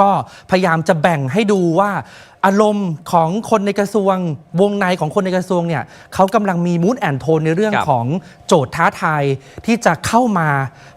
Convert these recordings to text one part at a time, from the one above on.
ก็พยายามจะแบ่งให้ดูว่า อารมณ์ของคนในกระทรวง วงในของคนในกระทรวงเนี่ยเขากำลังมีมูดแอนโทนในเรื่องครับของโจทย์ท้าทายที่จะเข้ามา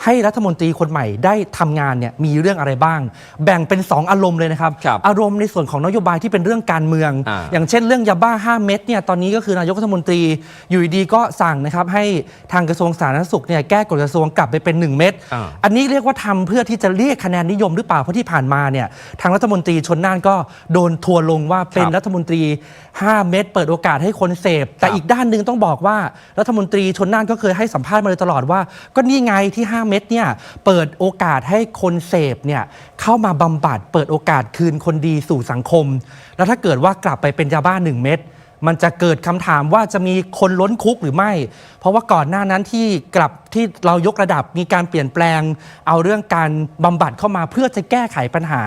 ให้รัฐมนตรีคนใหม่ได้ทำงานเนี่ยมีเรื่องอะไรบ้าง แบ่งเป็น 2 อารมณ์เลยนะครับครับอารมณ์ในส่วนของนโยบายที่เป็นเรื่องการเมืองอ่าอย่างเช่นเรื่องยาบ้า 5 เม็ดเนี่ยตอนนี้ก็คือนายกรัฐมนตรีอยู่ดีๆก็สั่งนะครับให้ทางกระทรวงสาธารณสุขเนี่ยแก้กฎกระทรวงกลับไปเป็น 1 เม็ดอ่าอันนี้เรียกว่าทำเพื่อที่จะเรียกคะแนนนิยมหรือเปล่าเพราะที่ผ่านมาเนี่ยทางรัฐมนตรีชนน่านก็โดนทัวร์ลงว่าเป็นรัฐมนตรี 5 เม็ดเปิดโอกาสให้คนเสพ แต่อีกด้านหนึ่งต้องบอกว่ารัฐมนตรีชนน่านก็เคยให้สัมภาษณ์มาโดยตลอดว่า ก็นี่ไงที่ 5 เม็ดเนี่ยเปิดโอกาสให้คนเสพเนี่ยเข้ามาบำบัด เปิดโอกาสคืนคนดีสู่สังคม แล้วถ้าเกิดว่ากลับไปเป็นยาบ้า 1 เม็ด มันจะเกิดคำถามว่าจะมีคนล้นคุกหรือไม่ เพราะว่าก่อนหน้านั้นที่กลับที่เรายกระดับมีการเปลี่ยนแปลง เอาเรื่องการบำบัดเข้ามาเพื่อจะแก้ไขปัญหา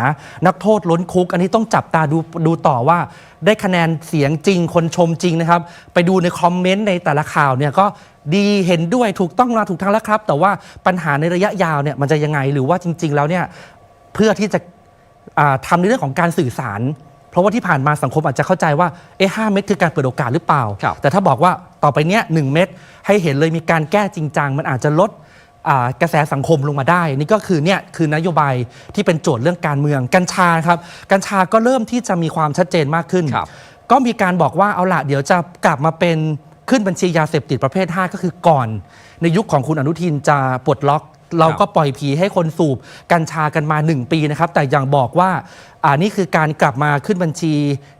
นักโทษล้นคุก อันนี้ต้องจับตาดูดูต่อว่า ได้คะแนนเสียงจริง คนชมจริงนะครับ ไปดูในคอมเมนต์ในแต่ละข่าวเนี่ยก็ดีเห็นด้วยถูกต้องมาถูกทางแล้วครับ แต่ว่าปัญหาในระยะยาวเนี่ยมันจะยังไงหรือว่าจริง ๆ แล้วเนี่ยเพื่อที่จะทำในเรื่องของการสื่อสาร ราะว่าที่ผ่านมาสังคมอาจจะเข้าใจว่าเอ๊ะห้าเม็ดคือการเปิดโอกาสหรือเปล่า ครับ แต่ถ้าบอกว่าต่อไปเนี้ยหนึ่งเม็ดให้เห็นเลยมีการแก้จริงจังมันอาจจะลดอ่ากระแสสังคมลงมาได้ นี่ก็คือเนี่ยคือนโยบายที่เป็นโจทย์เรื่องการเมืองกัญชาครับกัญชาก็เริ่มที่จะมีความชัดเจนมากขึ้น ครับ ก็มีการบอกว่าเอาละเดี๋ยวจะกลับมาเป็นขึ้นบัญชียาเสพติดประเภท 5 ก็คือก่อน ในยุคของคุณอนุทินจะปลดล็อก เราก็ปล่อยผีให้คนสูบกัญชากันมา 1 ปีนะครับ แต่ยังบอกว่า อ่านี่คือการกลับมาขึ้นบัญชี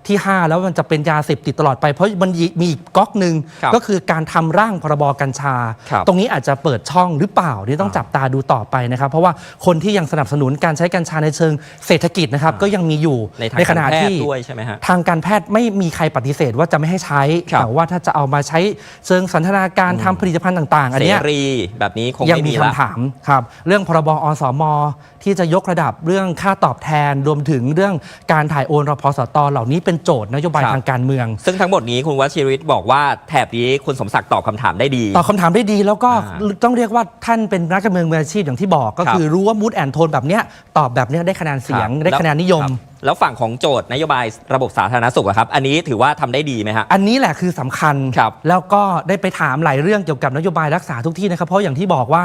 ที่ 5 แล้วมันจะเป็นยาเสพติดตลอดไป เพราะมันมีอีกก๊อกหนึ่งครับก็คือการทำร่างพรบกัญชา ครับ ตรงนี้อาจจะเปิดช่องหรือเปล่านี่ต้องอ่าจับตาดูต่อไปนะครับ เพราะว่าคนที่ยังสนับสนุนการใช้กัญชาในเชิงเศรษฐกิจนะครับก็ยังมีอยู่ในทางขการณะแพทที่ ย์ด้วยใช่ไหมฮะ ทางการแพทย์ไม่มีใครปฏิเสธว่าจะไม่ให้ใช้ ครับ แต่ว่าถ้าจะเอามาใช้เชิงสันทนาการทำผลิตภัณฑ์ต่าง ๆ อันเสเนี้ยรีแบบนี้คงยังไม่มีมีคำละถามครับ เรื่องพรบอสมที่จะยกระดับเรื่องค่าตอบแทนรวมถึงเรื่องการถ่ายโอนรพสตเหล่านี้เป็นโจทย์นโยบายครับ ทางการเมือง ซึ่งทั้งหมดนี้คุณวชิริตบอกว่าแถบนี้คุณสมศักดิ์ตอบคำถามได้ดี ตอบคำถามได้ดีแล้วก็อ่าต้องเรียกว่าท่านเป็นนักการเมืองมืออาชีพอย่างที่บอก ก็ครับ คือรู้ว่ามูดแอนโทนแบบเนี้ยตอบแบบเนี้ยได้คะแนนเสียง รับได้คะแนนนิยมครับแล้วฝั่งของโจทย์นโยบายระบบสาธารณสุขอะครับ อันนี้ถือว่าทำได้ดีไหมฮะ อันนี้แหละคือสำคัญ ครับแล้วก็ได้ไปถามหลายเรื่องเกี่ยวกับนโยบายรักษาทุกที่นะครับ เพราะอย่างที่บอกว่า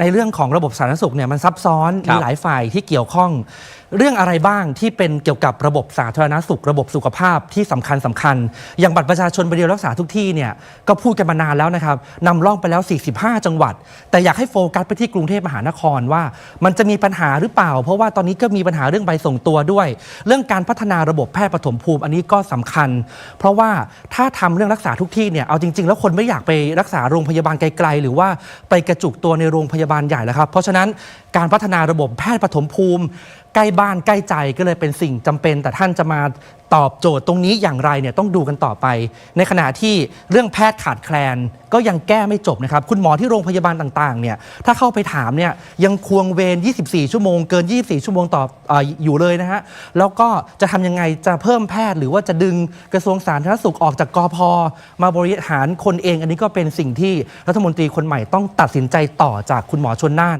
ในเรื่องของระบบสาธารณสุขเนี่ยมันซับซ้อนครับ มีหลายฝ่ายที่เกี่ยวข้อง เรื่องอะไรบ้างที่เป็นเกี่ยวกับระบบสาธารณสุข ระบบสุขภาพที่สำคัญสำคัญ อย่างบัตรประชาชนใบเดียวรักษาทุกที่เนี่ยก็พูดกันมานานแล้วนะครับนำร่องไปแล้ว 45 จังหวัด แต่อยากให้โฟกัสไปที่กรุงเทพมหานครว่า มันจะมีปัญหาหรือเปล่า เพราะว่าตอนนี้ก็มีปัญหาเรื่องใบส่งตัวด้วย เรื่องการพัฒนาระบบแพทย์ปฐมภูมิอันนี้ก็สำคัญ เพราะว่าถ้าทำเรื่องรักษาทุกที่เนี่ยเอาจริง ๆ แล้วคนไม่อยากไปรักษาโรงพยาบาลไกลๆหรือว่าไปกระจุกตัวในโรงพยาบาลบานใหญ่แล้วครับ เพราะฉะนั้นการพัฒนาระบบแพทย์ปฐมภูมิ ใกล้บ้านใกล้ใจก็เลยเป็นสิ่งจำเป็น แต่ท่านจะมาตอบโจทย์ตรงนี้อย่างไรเนี่ยต้องดูกันต่อไป ในขณะที่เรื่องแพทย์ขาดแคลนก็ยังแก้ไม่จบนะครับ คุณหมอที่โรงพยาบาลต่างๆเนี่ยถ้าเข้าไปถามเนี่ยยังควงเวร 24 ชั่วโมงเกิน 24 ชั่วโมงต่อเอออยู่เลยนะฮะแล้วก็จะทำยังไงจะเพิ่มแพทย์หรือว่าจะดึงกระทรวงสาธารณสุขออกจากกอพมาบริหารคนเอง อันนี้ก็เป็นสิ่งที่รัฐมนตรีคนใหม่ต้องตัดสินใจต่อจากคุณหมอชนน่าน